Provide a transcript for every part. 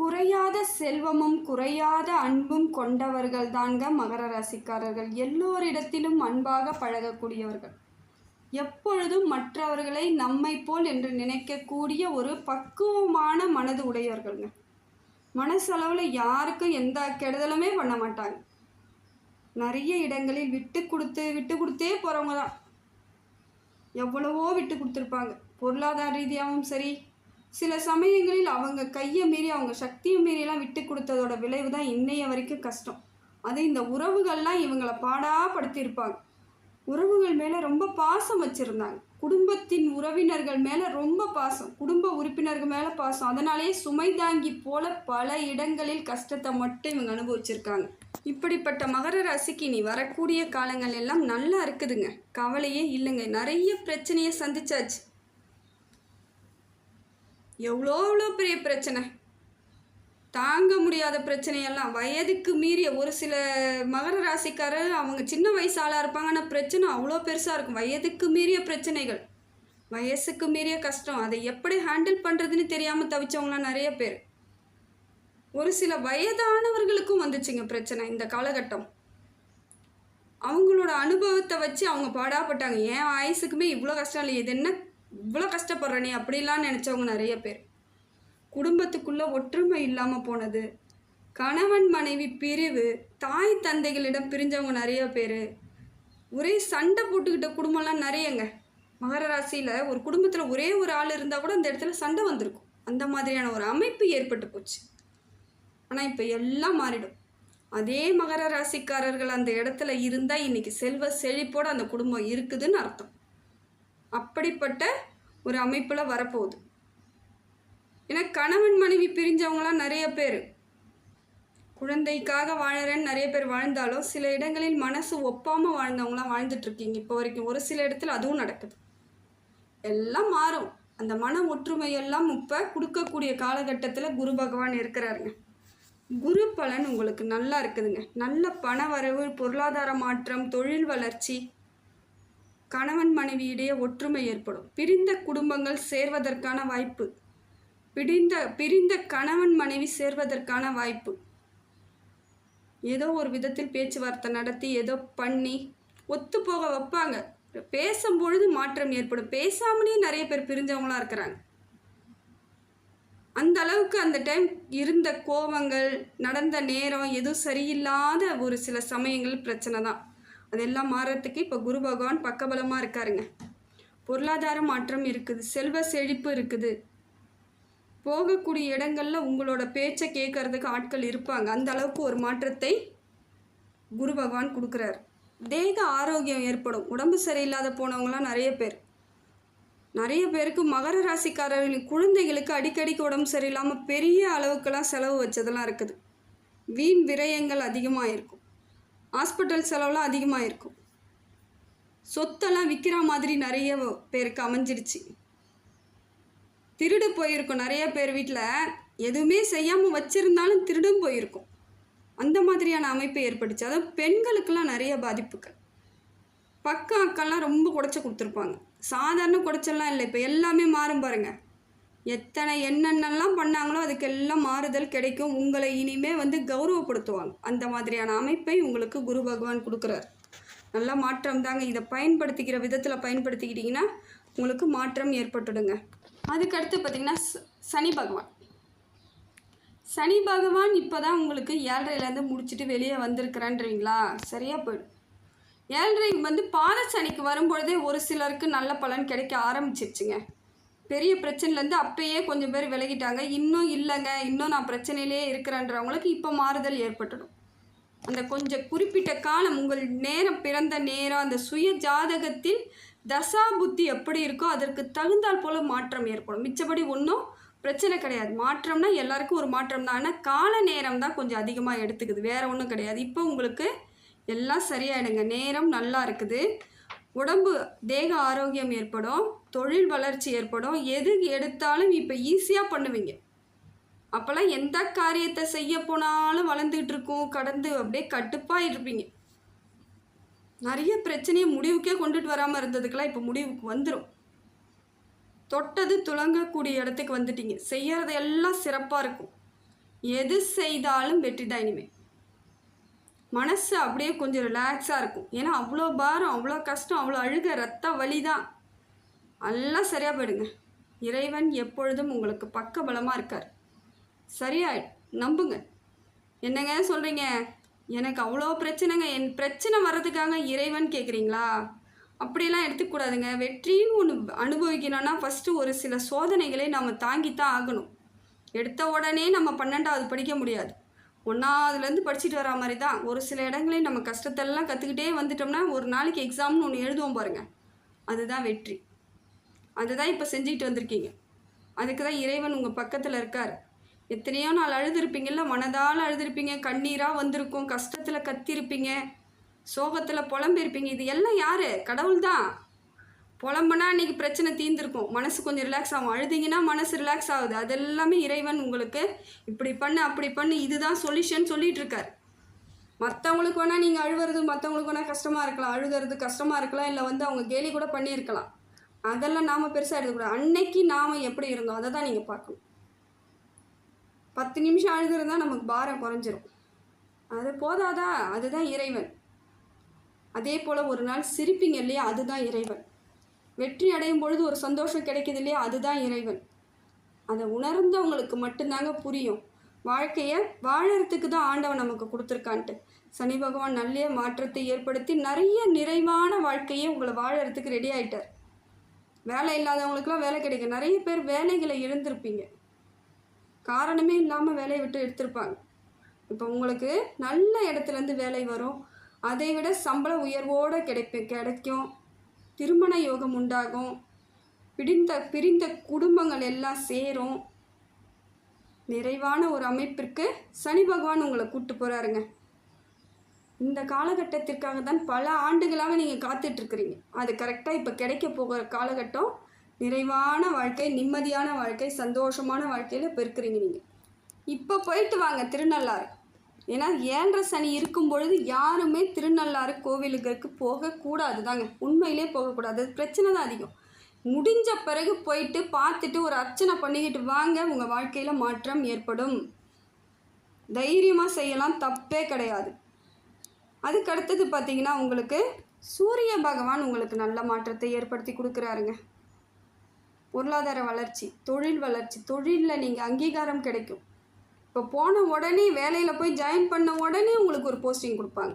குறையாத செல்வமும் குறையாத அன்பும் கொண்டவர்கள் தாங்க மகர ராசிக்காரர்கள். எல்லோரிடத்திலும் அன்பாக பழகக்கூடியவர்கள். எப்பொழுதும் மற்றவர்களை நம்மை போல் என்று நினைக்கக்கூடிய ஒரு பக்குவமான மனது உடையவர்கள்ங்க. மனசளவில் யாருக்கும் எந்த கெடுதலுமே பண்ண மாட்டாங்க. நிறைய இடங்களில் விட்டு கொடுத்து விட்டு கொடுத்தே போகிறவங்க தான் எவ்வளவோ விட்டு கொடுத்துருப்பாங்க. பொருளாதார ரீதியாகவும் சரி சில சமயங்களில் அவங்க கையை மீறி அவங்க சக்தியை மீறியெல்லாம் விட்டு கொடுத்ததோட விளைவு தான் இன்னைய வரைக்கும் கஷ்டம். அது இந்த உறவுகள்லாம் இவங்களை பாடாப்படுத்தியிருப்பாங்க. உறவுகள் மேலே ரொம்ப பாசம் வச்சுருந்தாங்க. குடும்பத்தின் உறவினர்கள் மேலே ரொம்ப பாசம். குடும்ப உறுப்பினர்கள் மேலே பாசம். அதனாலேயே சுமை தாங்கி போல பல இடங்களில் கஷ்டத்தை மட்டும் இவங்க அனுபவிச்சிருக்காங்க. இப்படிப்பட்ட மகர ராசிக்கு இனி வரக்கூடிய காலங்கள் எல்லாம் நல்லா இருக்குதுங்க. கவலையே இல்லைங்க. நிறைய பிரச்சனையை சந்திச்சாச்சு. எவ்வளோ எவ்வளோ பெரிய பிரச்சனை? தாங்க முடியாத பிரச்சனையெல்லாம். வயதுக்கு மீறிய ஒரு சில மகர ராசிக்காரர் அவங்க சின்ன வயசு ஆளாக இருப்பாங்க ஆனால் பிரச்சனை அவ்வளோ பெருசாக இருக்கும். வயதுக்கு மீறிய பிரச்சனைகள். வயசுக்கு மீறிய கஷ்டம். அதை எப்படி ஹேண்டில் பண்ணுறதுன்னு தெரியாமல் தவிச்சவங்களாம் நிறைய பேர். ஒரு சில வயதானவர்களுக்கும் வந்துச்சுங்க பிரச்சனை இந்த காலகட்டம். அவங்களோட அனுபவத்தை வச்சு அவங்க பாடாப்பட்டாங்க. என் வயசுக்குமே இவ்வளோ கஷ்டம் இல்லை இது என்ன இவ்வளோ கஷ்டப்படுறனே அப்படிலாம் நினச்சவங்க நிறைய பேர். குடும்பத்துக்குள்ளே ஒற்றுமை இல்லாமல் போனது. கணவன் மனைவி பிரிவு தாய் தந்தைகளிடம் பிரிஞ்சவங்க நிறைய பேர். ஒரே சண்டை போட்டுக்கிட்ட குடும்பம்லாம் நிறையங்க. மகர ராசியில் ஒரு குடும்பத்தில் ஒரே ஒரு ஆள் இருந்தால் கூட அந்த இடத்துல சண்டை வந்திருக்கும். அந்த மாதிரியான ஒரு அமைப்பு ஏற்பட்டு போச்சு. ஆனால் இப்போ எல்லாம் மாறிடும். அதே மகர ராசிக்காரர்கள் அந்த இடத்துல இருந்தால் இன்றைக்கி செல்வ செழிப்போடு அந்த குடும்பம் இருக்குதுன்னு அர்த்தம். அப்படிப்பட்ட ஒரு அமைப்பில் வரப்போகுது. ஏன்னா கணவன் மனைவி பிரிஞ்சவங்களாம் நிறைய பேர். குழந்தைக்காக வாழறேன்னு நிறைய பேர் வாழ்ந்தாலும் சில இடங்களில் மனசு ஒப்பாமல் வாழ்ந்தவங்களாம் வாழ்ந்துட்டுருக்கீங்க. இப்போ வரைக்கும் ஒரு சில இடத்துல அதுவும் நடக்குது. எல்லாம் மாறும். அந்த மன ஒற்றுமையெல்லாம் இப்போ கொடுக்கக்கூடிய காலகட்டத்தில் குரு பகவான் இருக்கிறாருங்க. குரு பலன் உங்களுக்கு நல்லா இருக்குதுங்க. நல்ல பண வரவு பொருளாதார மாற்றம் தொழில் வளர்ச்சி கணவன் மனைவியிடையே ஒற்றுமை ஏற்படும். பிரிந்த குடும்பங்கள் சேர்வதற்கான வாய்ப்பு. பிடிந்த பிரிந்த கணவன் மனைவி சேர்வதற்கான வாய்ப்பு. ஏதோ ஒரு விதத்தில் பேச்சுவார்த்தை நடத்தி ஏதோ பண்ணி ஒத்து போக வைப்பாங்க. பேசும்பொழுது மாற்றம் ஏற்படும். பேசாமலே நிறைய பேர் பிரிஞ்சவங்களாம் இருக்கிறாங்க. அந்த அளவுக்கு அந்த டைம் இருந்த கோபங்கள் நடந்த நேரம் எதுவும் சரியில்லாத ஒரு சில சமயங்கள் பிரச்சனை தான். அதெல்லாம் மாறுறதுக்கு இப்போ குரு பகவான் பக்கபலமாக இருக்காருங்க. பொருளாதார மாற்றம் இருக்குது செல்வ செழிப்பு இருக்குது. போகக்கூடிய இடங்கள்ல உங்களோட பேச்சை கேட்கறதுக்கு ஆட்கள் இருப்பாங்க. அந்த அளவுக்கு ஒரு மாற்றத்தை குரு பகவான் கொடுக்குறாரு. தேக ஆரோக்கியம் ஏற்படும். உடம்பு சரியில்லாத போனவங்களாம் நிறைய பேர். நிறைய பேருக்கு மகர ராசிக்காரர்களின் குழந்தைகளுக்கு அடிக்கடிக்கு உடம்பு சரியில்லாமல் பெரிய அளவுக்கெல்லாம் செலவு வச்சதெல்லாம் இருக்குது. வீண் விரயங்கள் அதிகமாக இருக்கும் ஹாஸ்பிட்டல் செலவுலாம் அதிகமாக இருக்கும் சொத்தெல்லாம் விற்கிற மாதிரி நிறைய பேருக்கு அமைஞ்சிருச்சு. திருடு போயிருக்கும். நிறைய பேர் வீட்டில் எதுவுமே செய்யாமல் வச்சுருந்தாலும் திருடும் போயிருக்கும். அந்த மாதிரியான அமைப்பு ஏற்பட்டுச்சு. அதாவது பெண்களுக்கெல்லாம் நிறைய பாதிப்புகள். பக்க அக்கெல்லாம் ரொம்ப குடைச்ச கொடுத்துருப்பாங்க. சாதாரண குடைச்செல்லாம் இல்லை. இப்போ எல்லாமே மாறும் பாருங்கள் எத்தனை என்னென்னலாம் பண்ணாங்களோ அதுக்கெல்லாம் மாறுதல் கிடைக்கும். உங்களை இனிமே வந்து கௌரவப்படுத்துவாங்க. அந்த மாதிரியான அமைப்பை உங்களுக்கு குரு பகவான் கொடுக்குறார். நல்ல மாற்றம் தாங்க. இதை பயன்படுத்திக்கிற விதத்தில் பயன்படுத்திக்கிட்டிங்கன்னா உங்களுக்கு மாற்றம் ஏற்பட்டுடுங்க. அதுக்கடுத்து பார்த்திங்கன்னா ச- சனி பகவான். சனி பகவான் இப்போ தான் உங்களுக்கு ஏழரைலேருந்து முடிச்சுட்டு வெளியே வந்திருக்கிறேன்றீங்களா? சரியாக போயிடும் ஏழரை வந்து பாத சனிக்கு வரும்பொழுதே ஒரு சிலருக்கு நல்ல பலன் கிடைக்க ஆரம்பிச்சிருச்சுங்க. பெரிய பிரச்சனைலேருந்து அப்பயே கொஞ்சம் பேர் விலகிட்டாங்க. இன்னும் இல்லைங்க. இன்னும் நான் பிரச்சனையிலே இருக்கிறேன்றவங்களுக்கு இப்போ மாறுதல் ஏற்பட்டுடும். அந்த கொஞ்சம் குறிப்பிட்ட காலம் உங்கள் நேரம் பிறந்த நேரம் அந்த சுய ஜாதகத்தில் தசா புத்தி எப்படி இருக்கோ அதற்கு தகுந்தால் போல் மாற்றம் ஏற்படும். மிச்சபடி ஒன்றும் பிரச்சனை கிடையாது. மாற்றம்னா எல்லாருக்கும் ஒரு மாற்றம் தான். ஆனால் கால நேரம் தான் கொஞ்சம் அதிகமாக எடுத்துக்குது. வேறு ஒன்றும் கிடையாது. இப்போ உங்களுக்கு எல்லாம் சரியாயிடுங்க. நேரம் நல்லா இருக்குது. உடம்பு தேக ஆரோக்கியம் ஏற்படும். தொழில் வளர்ச்சி ஏற்படும். எது எடுத்தாலும் இப்போ ஈஸியாக பண்ணுவீங்க. அப்போல்லாம் எந்த காரியத்தை செய்ய போனாலும் வளர்ந்துக்கிட்டு இருக்கும். கடந்து அப்படியே கட்டுப்பாக இருப்பீங்க. நிறைய பிரச்சனையை முடிவுக்கே கொண்டுட்டு வராமல் இருந்ததுக்கெல்லாம் இப்போ முடிவுக்கு வந்துடும் தொட்டது துளங்கக்கூடிய இடத்துக்கு வந்துட்டீங்க. செய்கிறது எல்லாம் சிறப்பாக இருக்கும். எது செய்தாலும் வெற்றி தான் இனிமே. மனசு அப்படியே கொஞ்சம் ரிலாக்ஸாக இருக்கும். ஏன்னா அவ்வளோ பாரம் அவ்வளோ கஷ்டம் அவ்வளோ அழுக ரத்த வலி தான். எல்லாம் சரியாக போயிடுங்க. இறைவன் எப்பொழுதும் உங்களுக்கு பக்க பலமாக இருக்கார். சரியாய் நம்புங்க. என்னங்க சொல்கிறீங்க எனக்கு அவ்வளோ பிரச்சனைங்க. என் பிரச்சனை வர்றதுக்காக இறைவன் கேட்குறீங்களா அப்படியெல்லாம் எடுத்துக்கூடாதுங்க. வெற்றின்னு ஒன்று அனுபவிக்கணும்னா ஃபஸ்ட்டு ஒரு சில சோதனைகளை நம்ம தாங்கித்தான் ஆகணும். எடுத்த உடனே நம்ம பன்னெண்டாவது படிக்க முடியாது. ஒன்றாவதுலேருந்து படிச்சுட்டு வரா மாதிரி தான் ஒரு சில இடங்களையும் நம்ம கஷ்டத்தெல்லாம் கற்றுக்கிட்டே வந்துட்டோம்னா ஒரு நாளைக்கு எக்ஸாம்னு ஒன்று எழுதுவோம் பாருங்கள் அதுதான் வெற்றி. அதுதான் இப்போ செஞ்சுக்கிட்டு வந்திருக்கீங்க. அதுக்கு தான் இறைவன் உங்கள் பக்கத்தில் இருக்கார். எத்தனையோ நாள் அழுதுருப்பீங்கல்ல மனதால் அழுதுருப்பீங்க கண்ணீராக வந்திருக்கும் கஷ்டத்தில் கத்திருப்பீங்க சோகத்தில் புலம்பிருப்பீங்க இது எல்லாம் யார்? கடவுள் தான் புலம்புனா இன்றைக்கி பிரச்சனை தீர்ந்துருக்கும். மனசு கொஞ்சம் ரிலாக்ஸ் ஆகும். அழுதிங்கன்னா மனசு ரிலாக்ஸ் ஆகுது. அது எல்லாமே இறைவன் உங்களுக்கு இப்படி பண்ணு அப்படி பண்ணு இதுதான் சொல்யூஷன் சொல்லிகிட்ருக்கார் இருக்கார். மற்றவங்களுக்கு வேணால் நீங்கள் அழுவுறது மற்றவங்களுக்கு வேணால் கஷ்டமாக இருக்கலாம். அழுகிறது கஷ்டமாக இருக்கலாம். இல்லை வந்து அவங்க கேலி கூட பண்ணியிருக்கலாம். அதெல்லாம் நாம் பெருசாக எடுத்துக்கூடாது. அன்னைக்கு நாம் எப்படி இருந்தோம் அதை தான் நீங்கள் பார்க்கணும். பத்து நிமிஷம் அழுதுருந்தா நமக்கு பாரம் குறைஞ்சிரும். அது போதாதா? அதுதான் இறைவன். அதே போல் ஒரு நாள் சிரிப்பிங்க இல்லையா? அதுதான் இறைவன். வெற்றி அடையும் பொழுது ஒரு சந்தோஷம் கிடைக்கிது இல்லையா? அதுதான் இறைவன். அதை உணர்ந்தவங்களுக்கு மட்டும்தாங்க புரியும். வாழ்க்கையை வாழறதுக்கு தான் ஆண்டவன் நமக்கு கொடுத்துருக்கான்ட்டு. சனி பகவான் நல்ல மாற்றத்தை ஏற்படுத்தி நிறைய நிறைவான வாழ்க்கையை உங்களை வாழறதுக்கு ரெடி ஆயிட்டார். வேலை இல்லாதவங்களுக்குலாம் வேலை கிடைக்கும் நிறைய பேர் வேலைகளை இழந்திருப்பீங்க. காரணமே இல்லாமல் வேலையை விட்டு எடுத்திருப்பாங்க. இப்போ உங்களுக்கு நல்ல இடத்துலேருந்து வேலை வரும். அதை விட சம்பள உயர்வோடு கிடைப்ப கிடைக்கும். திருமண யோகம் உண்டாகும். பிடிந்த பிரிந்த குடும்பங்கள் எல்லாம் சேரும். நிறைவான ஒரு அமைப்பிற்கு சனி பகவான் உங்களை கூப்பிட்டு போகிறாருங்க இந்த காலகட்டத்திற்காக தான் பல ஆண்டுகளாக நீங்கள் காத்துட்ருக்குறீங்க. அது கரெக்டாக இப்போ கிடைக்க போகிற காலகட்டம் நிறைவான வாழ்க்கை நிம்மதியான வாழ்க்கை சந்தோஷமான வாழ்க்கையில் இப்போ இருக்கிறீங்க நீங்கள் இப்போ போயிட்டு வாங்க திருநள்ளாறு. ஏன்னா ஏழரை சனி இருக்கும் பொழுது யாருமே திருநள்ளாறு கோவிலுக்கு போகக்கூடாது தாங்க உண்மையிலே போகக்கூடாது அது பிரச்சனை தான் அதிகம். முடிஞ்ச பிறகு போயிட்டு பார்த்துட்டு ஒரு அர்ச்சனை பண்ணிக்கிட்டு வாங்க. உங்கள் வாழ்க்கையில் மாற்றம் ஏற்படும். தைரியமாக செய்யலாம். தப்பே கிடையாது. அதுக்கு அடுத்தது பார்த்தீங்கன்னா உங்களுக்கு சூரிய பகவான் உங்களுக்கு நல்ல மாற்றத்தை ஏற்படுத்தி கொடுக்குறாருங்க. பொருளாதார வளர்ச்சி தொழில் வளர்ச்சி தொழிலில் நீங்கள் அங்கீகாரம் கிடைக்கும். இப்போ போன உடனே வேலையில் போய் ஜாயின் பண்ண உடனே உங்களுக்கு ஒரு போஸ்டிங் கொடுப்பாங்க.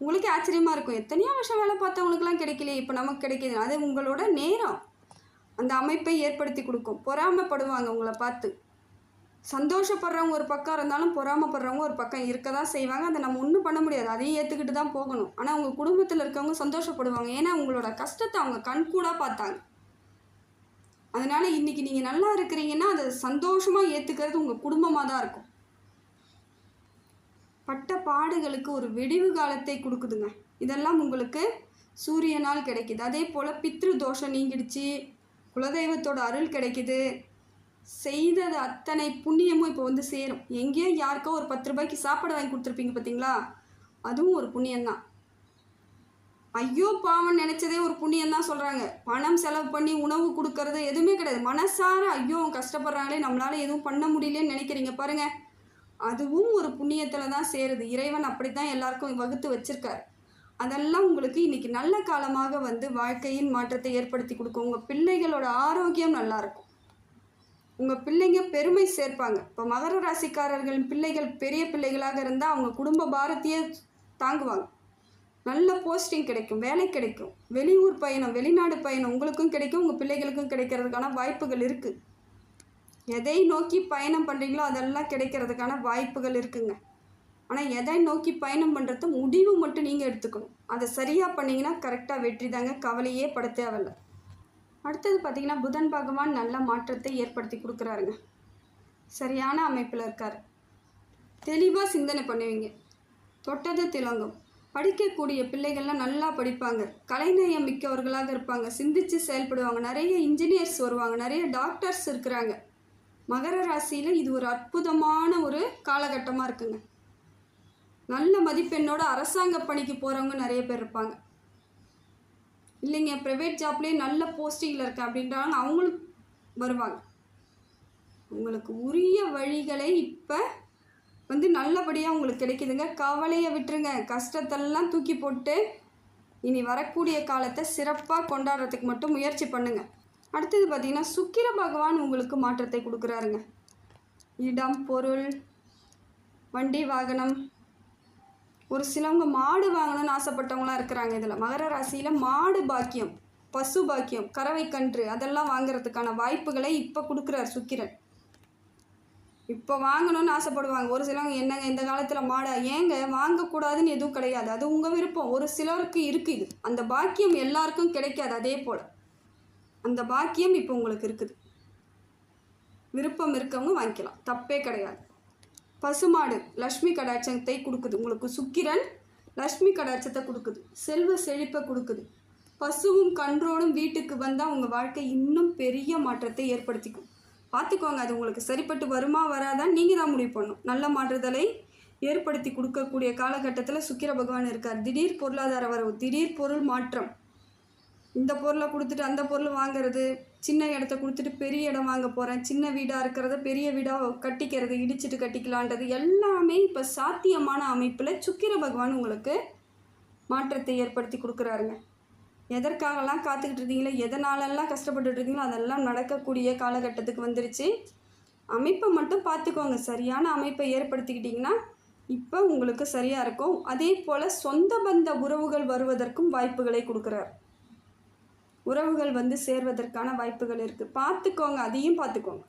உங்களுக்கே ஆச்சரியமாக இருக்கும். எத்தனையோ வருஷம் வேலை பார்த்தவங்களுக்குலாம் கிடைக்கலையே இப்போ நமக்கு கிடைக்கிது. அது உங்களோட நேரம். அந்த அமைப்பை ஏற்படுத்தி கொடுக்கும். பொறாமைப்படுவாங்க உங்களை பார்த்து. சந்தோஷப்படுறவங்க ஒரு பக்கம் இருந்தாலும் பொறாமப்படுறவங்க ஒரு பக்கம் இருக்க தான் செய்வாங்க. அதை நம்ம ஒன்றும் பண்ண முடியாது. அதையும் ஏற்றுக்கிட்டு தான் போகணும். ஆனால் உங்கள் குடும்பத்தில் இருக்கவங்க சந்தோஷப்படுவாங்க. ஏன்னா உங்களோட கஷ்டத்தை அவங்க கண்கூடாக பார்த்தாங்க. அதனால் இன்றைக்கி நீங்கள் நல்லா இருக்கிறீங்கன்னா அதை சந்தோஷமாக ஏற்றுக்கிறது உங்கள் குடும்பமாக தான் இருக்கும். பட்ட பாடுகளுக்கு ஒரு வெடிவு காலத்தை கொடுக்குதுங்க. இதெல்லாம் உங்களுக்கு சூரியனால் கிடைக்குது. அதே போல் பித்ரு தோஷம் நீங்கிடுச்சு. குலதெய்வத்தோட அருள் கிடைக்குது. செய்தது அத்தனை புண்ணியமும் இப்போ வந்து சேரும். எங்கேயோ யாருக்கோ ஒரு பத்து ரூபாய்க்கு சாப்பாடு வாங்கி கொடுத்துருப்பீங்க பார்த்தீங்களா? அதுவும் ஒரு புண்ணியம்தான். ஐயோ பாவம் நினச்சதே ஒரு புண்ணியம் தான் சொல்கிறாங்க பணம் செலவு பண்ணி உணவு கொடுக்கறது எதுவுமே கிடையாது. மனசார ஐயோ அவங்க கஷ்டப்படுறாங்களே நம்மளால் எதுவும் பண்ண முடியலன்னு நினைக்கிறீங்க பாருங்கள் அதுவும் ஒரு புண்ணியத்தில் தான் சேருது. இறைவன் அப்படி தான் எல்லாருக்கும் வகுத்து வச்சுருக்கார். அதெல்லாம் உங்களுக்கு இன்றைக்கி நல்ல காலமாக வந்து வாழ்க்கையின் மாற்றத்தை ஏற்படுத்தி கொடுக்கும். உங்கள் பிள்ளைகளோட ஆரோக்கியம் நல்லாயிருக்கும் உங்கள் பிள்ளைங்க பெருமை சேர்ப்பாங்க. இப்போ மகர ராசிக்காரர்களின் பிள்ளைகள் பெரிய பிள்ளைகளாக இருந்தால் அவங்க குடும்ப பாரத்தையே தாங்குவாங்க. நல்ல போஸ்டிங் கிடைக்கும் வேலை கிடைக்கும். வெளியூர் பயணம் வெளிநாடு பயணம் உங்களுக்கும் கிடைக்கும் உங்கள் பிள்ளைகளுக்கும் கிடைக்கிறதுக்கான வாய்ப்புகள் இருக்குது எதை நோக்கி பயணம் பண்ணுறீங்களோ அதெல்லாம் கிடைக்கிறதுக்கான வாய்ப்புகள் இருக்குங்க. ஆனால் எதை நோக்கி பயணம் பண்ணுறது முடிவு மட்டும் நீங்கள் எடுத்துக்கணும். அதை சரியாக பண்ணிங்கன்னா கரெக்டாக வெற்றி தாங்க. கவலையே பட தேவையில்ல. அடுத்தது பார்த்தீங்கன்னா புதன் பகவான் நல்ல மாற்றத்தை ஏற்படுத்தி கொடுக்குறாருங்க. சரியான அமைப்பில் இருக்கார். தெளிவாக சிந்தனை பண்ணுவீங்க. தொட்டது திலங்கும். படிக்கக்கூடிய பிள்ளைகள்லாம் நல்லா படிப்பாங்க. கலைநயம் மிக்கவர்களாக இருப்பாங்க. சிந்தித்து செயல்படுவாங்க. நிறைய இன்ஜினியர்ஸ் வருவாங்க. நிறைய டாக்டர்ஸ் இருக்கிறாங்க. மகர ராசியில் இது ஒரு அற்புதமான ஒரு காலகட்டமாக இருக்குங்க. நல்ல மதிப்பெண்ணோட அரசாங்க பணிக்கு போகிறவங்க நிறைய பேர் இருப்பாங்க. இல்லைங்க ப்ரைவேட் ஜாப்லேயே நல்ல போஸ்டிங்கில் இருக்கேன் அப்படின்றாங்க. அவங்களும் வருவாங்க. உங்களுக்கு உரிய வழிகளை இப்போ வந்து நல்லபடியாக உங்களுக்கு கிடைக்குதுங்க. கவலையை விட்டுருங்க. கஷ்டத்தெல்லாம் தூக்கி போட்டு இனி வரக்கூடிய காலத்தை சிறப்பாக கொண்டாடுறதுக்கு மட்டும் முயற்சி பண்ணுங்க. அடுத்தது பார்த்தீங்கன்னா சுக்கிர பகவான் உங்களுக்கு மாற்றத்தை கொடுக்குறாருங்க. இடம் பொருள் வண்டி வாகனம் ஒரு சிலவங்க மாடு வாங்கணும்னு ஆசைப்பட்டவங்களாம் இருக்கிறாங்க இதில். மகர ராசியில் மாடு பாக்கியம் பசு பாக்கியம் கறவை கன்று அதெல்லாம் வாங்குறதுக்கான வாய்ப்புகளை இப்போ கொடுக்குறார் சுக்கிரன். இப்போ வாங்கணும்னு ஆசைப்படுவாங்க. ஒரு சிலவங்க என்னங்க இந்த காலத்தில் மாடை? ஏங்க வாங்கக்கூடாதுன்னு எதுவும் கிடையாது. அது உங்கள் விருப்பம். ஒரு சிலருக்கு இருக்குது அந்த பாக்கியம் எல்லாருக்கும் கிடைக்காது அதே போல். அந்த பாக்கியம் இப்போ உங்களுக்கு இருக்குது. விருப்பம் இருக்கவங்க வாங்கிக்கலாம். தப்பே கிடையாது. பசுமாடு லக்ஷ்மி கடாட்சத்தை கொடுக்குது. உங்களுக்கு சுக்கிரன் லக்ஷ்மி கடாட்சத்தை கொடுக்குது. செல்வ செழிப்பை கொடுக்குது. பசுவும் கன்றோடும் வீட்டுக்கு வந்தால் உங்கள் வாழ்க்கை இன்னும் பெரிய மாற்றத்தை ஏற்படுத்திக்கும். பார்த்துக்கோங்க அது உங்களுக்கு சரிப்பட்டு வருமா வராதான் நீங்கள் தான் முடிவு பண்ணணும். நல்ல மாற்றுதலை ஏற்படுத்தி கொடுக்கக்கூடிய காலகட்டத்தில் சுக்கிர பகவான் இருக்கார். திடீர் பொருளாதார வரவு திடீர் பொருள் மாற்றம். இந்த பொருளை கொடுத்துட்டு அந்த பொருள் வாங்குறது சின்ன இடத்த கொடுத்துட்டு பெரிய இடம் வாங்க போகிறேன் சின்ன வீடாக இருக்கிறத பெரிய வீடாக கட்டிக்கிறது இடிச்சிட்டு கட்டிக்கலான்றது எல்லாமே இப்போ சாத்தியமான அமைப்பில் சுக்கிர பகவான் உங்களுக்கு மாற்றத்தை ஏற்படுத்தி கொடுக்குறாருங்க. எதற்காகலாம் காத்துக்கிட்டு இருந்தீங்களோ எதனாலெல்லாம் கஷ்டப்பட்டுட்டு இருந்தீங்களோ அதெல்லாம் நடக்கக்கூடிய காலகட்டத்துக்கு வந்துருச்சு. அமைப்பை மட்டும் பார்த்துக்கோங்க. சரியான அமைப்பை ஏற்படுத்திக்கிட்டிங்கன்னா இப்போ உங்களுக்கு சரியாக இருக்கும். அதே போல் சொந்த பந்த உறவுகள் வருவதற்கும் வாய்ப்புகளை கொடுக்குறார். உறவுகள் வந்து சேர்வதற்கான வாய்ப்புகள் இருக்குது பார்த்துக்கோங்க அதையும் பார்த்துக்கோங்க.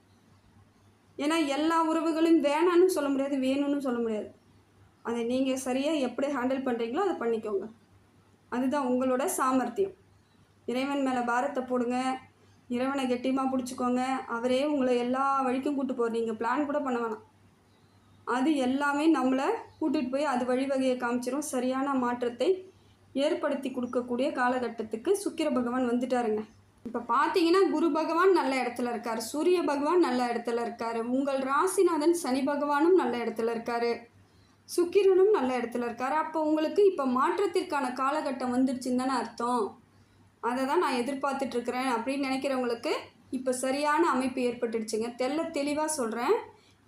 ஏன்னா எல்லா உறவுகளும் வேணான்னு சொல்ல முடியாது வேணும்னு சொல்ல முடியாது. அதை நீங்கள் சரியாக எப்படி ஹேண்டில் பண்ணுறீங்களோ அதை பண்ணிக்கோங்க. அதுதான் உங்களோட சாமர்த்தியம். இறைவன் மேலே பாரத்தை போடுங்க. இறைவனை கெட்டியமாக பிடிச்சிக்கோங்க. அவரே உங்களை எல்லா வழிக்கும் கூட்டு போகிற நீங்கள் பிளான் கூட பண்ண வேணாம். அது எல்லாமே நம்மளை கூட்டிகிட்டு போய் அது வழிவகையை காமிச்சிரும். சரியான மாற்றத்தை ஏற்படுத்தி கொடுக்கக்கூடிய காலகட்டத்துக்கு சுக்கிர பகவான் வந்துட்டாருங்க. இப்போ பார்த்தீங்கன்னா குரு பகவான் நல்ல இடத்துல இருக்கார். சூரிய பகவான் நல்ல இடத்துல இருக்கார். உங்கள் ராசிநாதன் சனி பகவானும் நல்ல இடத்துல இருக்கார். சுக்கிரனும் நல்ல இடத்துல இருக்கார். அப்போ உங்களுக்கு இப்போ மாற்றத்திற்கான காலகட்டம் வந்துடுச்சுன்னு தானே அர்த்தம். அதை தான் நான் எதிர்பார்த்துட்ருக்குறேன் அப்படின்னு நினைக்கிறவங்களுக்கு இப்போ சரியான அமைப்பு ஏற்பட்டுடுச்சுங்க. தெல்ல தெளிவாக சொல்கிறேன்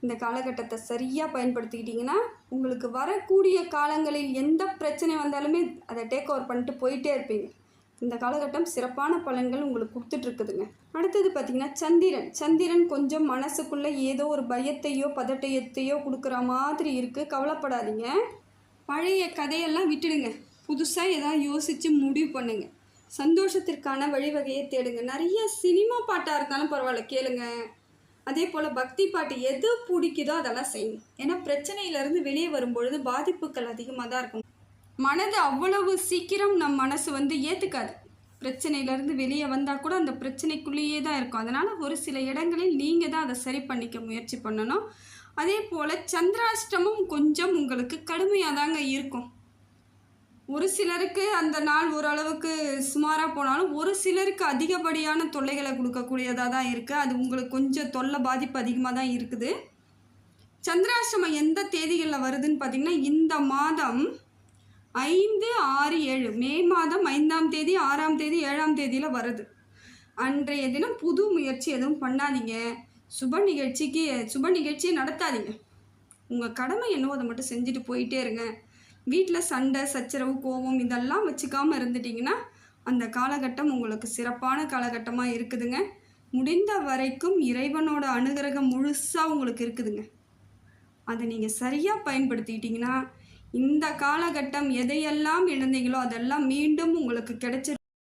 இந்த காலகட்டத்தை சரியாக பயன்படுத்திக்கிட்டிங்கன்னா உங்களுக்கு வரக்கூடிய காலங்களில் எந்த பிரச்சனை வந்தாலுமே அதை டேக் ஓவர் பண்ணிட்டு போயிட்டே இருப்பீங்க. இந்த காலகட்டம் சிறப்பான பலன்கள் உங்களுக்கு கொடுத்துட்ருக்குதுங்க. அடுத்தது பார்த்திங்கன்னா சந்திரன். சந்திரன் கொஞ்சம் மனசுக்குள்ளே ஏதோ ஒரு பயத்தையோ பதட்டத்தையோ கொடுக்குற மாதிரி இருக்குது கவலைப்படாதீங்க. பழைய கதையெல்லாம் விட்டுடுங்க. புதுசாக எதாவது யோசித்து முடிவு பண்ணுங்க. சந்தோஷத்திற்கான வழிவகையை தேடுங்க. நிறைய சினிமா பாட்டாக இருந்தாலும் பரவாயில்ல. கேளுங்கள் அதே போல் பக்தி பாட்டு எது பிடிக்குதோ அதெல்லாம் செய்யணும் ஏன்னா பிரச்சனையிலேருந்து வெளியே வரும்பொழுது பாதிப்புகள் அதிகமாக தான் இருக்கும். மனது அவ்வளவு சீக்கிரம் நம் மனசு வந்து ஏற்றுக்காது பிரச்சனையிலேருந்து வெளியே வந்தால் கூட அந்த பிரச்சனைக்குள்ளேயே தான் இருக்கும். அதனால் ஒரு சில இடங்களில் நீங்கள் தான் அதை சரி பண்ணிக்க முயற்சி பண்ணணும். அதே போல் சந்திராஷ்டமம் கொஞ்சம் உங்களுக்கு கடுமையாக தாங்க இருக்கும். ஒரு சிலருக்கு அந்த நாள் ஓரளவுக்கு சுமாராக போனாலும் ஒரு சிலருக்கு அதிகப்படியான தொல்லைகளை கொடுக்கக்கூடியதாக தான் இருக்குது அது உங்களுக்கு கொஞ்சம் தொல்லை பாதிப்பு அதிகமாக தான் இருக்குது. சந்திராஷ்டமம் எந்த தேதிகளில் வருதுன்னு பார்த்திங்கன்னா இந்த மாதம் ஐந்து ஆறு ஏழு மே மாதம் ஐந்தாம் தேதி ஆறாம் தேதி ஏழாம் தேதியில் வருது. அன்றைய தினம் புது முயற்சி எதுவும் பண்ணாதீங்க. சுப நிகழ்ச்சிக்கு சுப நிகழ்ச்சியை நடத்தாதீங்க. உங்கள் கடமை என்னவோ அதை மட்டும் செஞ்சுட்டு போயிட்டே இருங்க. வீட்டில் சண்டை சச்சரவு கோபம் இதெல்லாம் வச்சுக்காமல் இருந்துட்டிங்கன்னா அந்த காலகட்டம் உங்களுக்கு சிறப்பான காலகட்டமாக இருக்குதுங்க. முடிந்த வரைக்கும் இறைவனோட அனுகிரகம் முழுசாக உங்களுக்கு இருக்குதுங்க. அதை நீங்கள் சரியாக பயன்படுத்திக்கிட்டிங்கன்னா இந்த காலகட்டம் எதையெல்லாம் இழந்தீங்களோ அதெல்லாம் மீண்டும் உங்களுக்கு கிடைச்சிரு